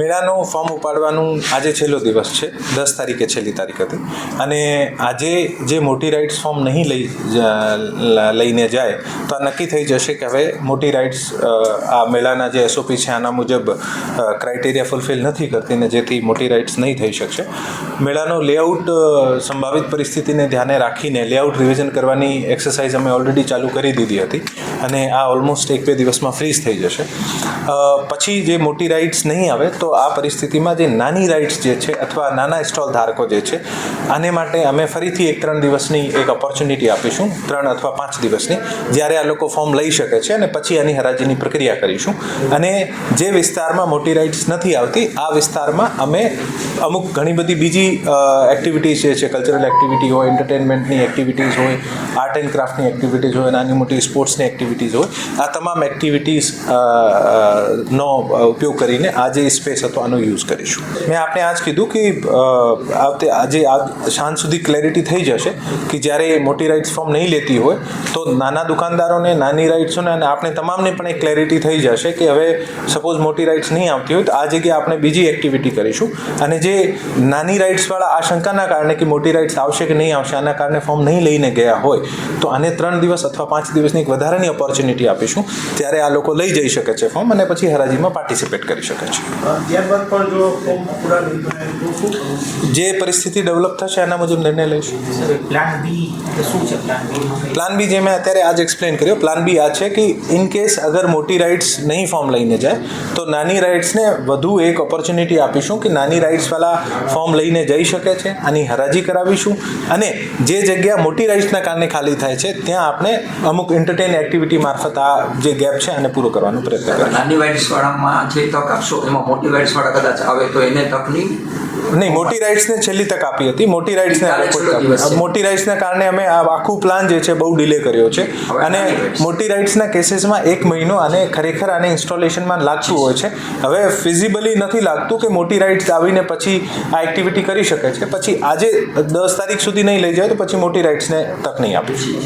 મેળાનો ફોર્મ ઉપાડવાનું આજે છેલ્લો દિવસ છે. દસ તારીખે છેલ્લી તારીખ હતી. અને આજે જે મોટી રાઇડ્સ ફોર્મ નહીં લઈ લઈને જાય, તો આ નક્કી થઈ જશે કે હવે મોટી રાઇડ્સ આ મેળાના જે એસઓપી છે આના મુજબ ક્રાઇટેરિયા ફૂલફિલ નથી કરતી ને જેથી મોટી રાઇડ્સ નહીં થઈ શકશે. મેળાનો લેઆઉટ સંભવિત પરિસ્થિતિને ધ્યાને રાખીને લેઆઉટ રિવિઝન કરવાની એક્સરસાઇઝ અમે ઓલરેડી ચાલુ કરી દીધી હતી અને આ ઓલમોસ્ટ એક બે દિવસમાં ફ્રીઝ થઈ જશે. પછી જે મોટી રાઇડ્સ નહીં આવે તો આ પરિસ્થિતિમાં જે નાની રાઇડ્સ જે છે અથવા નાના સ્ટોલ ધારકો જે છે, આને માટે અમે ફરીથી એક ત્રણ દિવસની એક ઓપોર્ચ્યુનિટી આપીશું, ત્રણ અથવા પાંચ દિવસની, જ્યારે આ લોકો ફોર્મ લઈ શકે છે અને પછી આની હરાજીની પ્રક્રિયા કરીશું. અને જે વિસ્તારમાં મોટી રાઇડ્સ નથી આવતી, આ વિસ્તારમાં અમે અમુક ઘણી બધી બીજી એક્ટિવિટીઝ જે છે કલ્ચરલ એક્ટિવિટી હોય એન્ટરટેનમેન્ટની એક્ટિવિટીઝ હોય આર્ટ એન્ડ ક્રાફ્ટની એક્ટિવિટીઝ હોય, નાની મોટી સ્પોર્ટ્સની એક્ટિવિટીઝ હોય, આ તમામ એક્ટિવિટીઝ નો ઉપયોગ કરીને આ જે સ્પેસ હતો, આનો યુઝ કરીશું. મેં આપણે આજ કીધું કે આવતે, આજે આ સાંજ સુધી ક્લેરિટી થઈ જશે કે જ્યારે મોટી રાઇટ્સ ફોર્મ નહીં લેતી હોય, તો નાના દુકાનદારોને, નાની રાઇટ્સોને અને આપણે તમામને પણ એક ક્લેરિટી થઈ જશે કે હવે સપોઝ મોટી રાઇડ્સ નહીં આવતી હોય, તો આ જગ્યાએ આપણે બીજી એક્ટિવિટી કરીશું. અને જે નાની રાઇડ્સવાળા શંકાના કારણે કે મોટી રાઇડ્સ આવશે કે નહીં આવશે, આના કારણે ફોર્મ નહીં લઈને ગયા હોય, તો આને ત્રણ દિવસ અથવા પાંચ દિવસની એક વધારાની ઓપોર્ચ્યુનિટી આપીશું. ત્યારે આ લોકો લઈ જઈ શકે છે ફોર્મ અને પછી હરાજીમાં પાર્ટિસિપેટ કરી શકે છે. ત્યારબાદ પણ જો ફોર્મ પૂરા નહીં ભરાય તો શું કરવું? જે પરિસ્થિતિ ડેવલપ થશે એના મુજબ નિર્ણય લઈશું. પ્લાન બી શું છે પ્લાન બી પ્લાન બી જે મેં અત્યારે આજ એક્સપ્લેન કર્યો પ્લાન બી આ છે કે ઇન કેસ અગર મોટી રાઇડ્સ નહીં ફોર્મ લઈને જાય તો નાની રાઇડ્સને વધુ એક ઓપોર્ચ્યુનિટી આપીશું કે નાની રાઇડ્સવાળા ફોર્મ લઈને જઈ શકે છે આની હરાજી કરાવીશું. અને જે જગ્યા મોટી રાઇડ્સના કારણે ખાલી થાય છે ત્યાં આપણે અમુક એન્ટરટેન એક્ટિવિટી મારફત આ જે ગેપ છે આને પૂરો કરવાનો પ્રયત્ન કરીશું. નાની રાઇડ્સવાળામાં જે તક આપશો એમાં મોટી રાઇડ્સવાળા કદાચ આવે તો એને તક નહીં? નહીં મોટી રાઇડ્સને છેલ્લી તક આપી હતી. મોટી રાઇડ્સને. મોટી રાઇડ્સના કારણે અમે આ આખું પ્લાન જે છે બહુ ડિલે કર્યો છે. અને મોટી રાઇડ્સના કેસીસમાં એક મહિનો અને ખરેખર આને ઇન્સ્ટોલેશનમાં લાગતું હોય છે. હવે ફિઝિબલી નથી લાગતું કે મોટી રાઇડ્સ આવીને પછી આ એક્ટિવિટી કરી શકે છે. પછી આજે દસ તારીખ સુધી નહીં લઈ જાય તો પછી મોટી રાઇડ્સને તક નહીં આપીશું